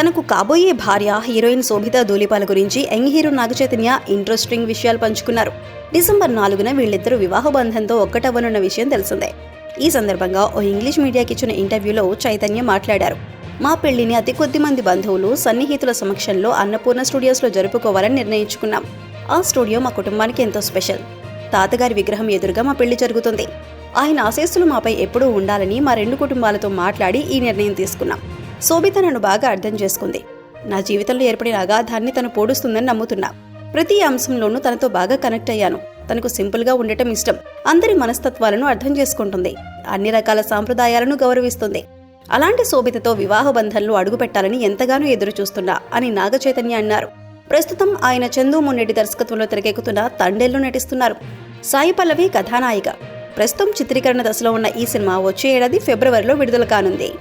తనకు కాబోయే భార్య హీరోయిన్ శోభిత ధూళిపాల గురించి యంగ్ హీరో నాగచైతన్య ఇంట్రెస్టింగ్ విషయాలు పంచుకున్నారు. డిసెంబర్ నాలుగున వీళ్ళిద్దరూ వివాహ బంధంతో ఒక్కటవ్వనున్న విషయం తెలిసిందే. ఈ సందర్భంగా ఓ ఇంగ్లీష్ మీడియాకి ఇచ్చిన ఇంటర్వ్యూలో చైతన్య మాట్లాడారు. మా పెళ్ళిని అతి కొద్ది మంది బంధువులు సన్నిహితుల సమక్షంలో అన్నపూర్ణ స్టూడియోస్లో జరుపుకోవాలని నిర్ణయించుకున్నాం. ఆ స్టూడియో మా కుటుంబానికి ఎంతో స్పెషల్. తాతగారి విగ్రహం ఎదురుగా మా పెళ్ళి జరుగుతుంది. ఆయన ఆశీస్సులు మాపై ఎప్పుడూ ఉండాలని మా రెండు కుటుంబాలతో మాట్లాడి ఈ నిర్ణయం తీసుకున్నాం. శోభిత నన్ను బాగా అర్థం చేసుకుంది. నా జీవితంలో ఏర్పడిన అగాధాన్ని తను పోడుస్తుందని నమ్ముతున్నా. ప్రతి అంశంలోనూ తనతో బాగా కనెక్ట్ అయ్యాను. తనకు సింపుల్గా ఉండటం ఇష్టం. అందరి మనస్తత్వాలను అర్థం చేసుకుంటుంది. అన్ని రకాల సాంప్రదాయాలను గౌరవిస్తుంది. అలాంటి శోభితతో వివాహ బంధంలో అడుగుపెట్టాలని ఎంతగానో ఎదురు చూస్తున్నా అని నాగచైతన్య అన్నారు. ప్రస్తుతం ఆయన చందు మున్నెడ్డి దర్శకత్వంలో తెరకెక్కుతున్న తండేల్లో నటిస్తున్నారు. సాయి పల్లవి కథానాయిక. ప్రస్తుతం చిత్రీకరణ దశలో ఉన్న ఈ సినిమా వచ్చే ఏడాది ఫిబ్రవరిలో విడుదల కానుంది.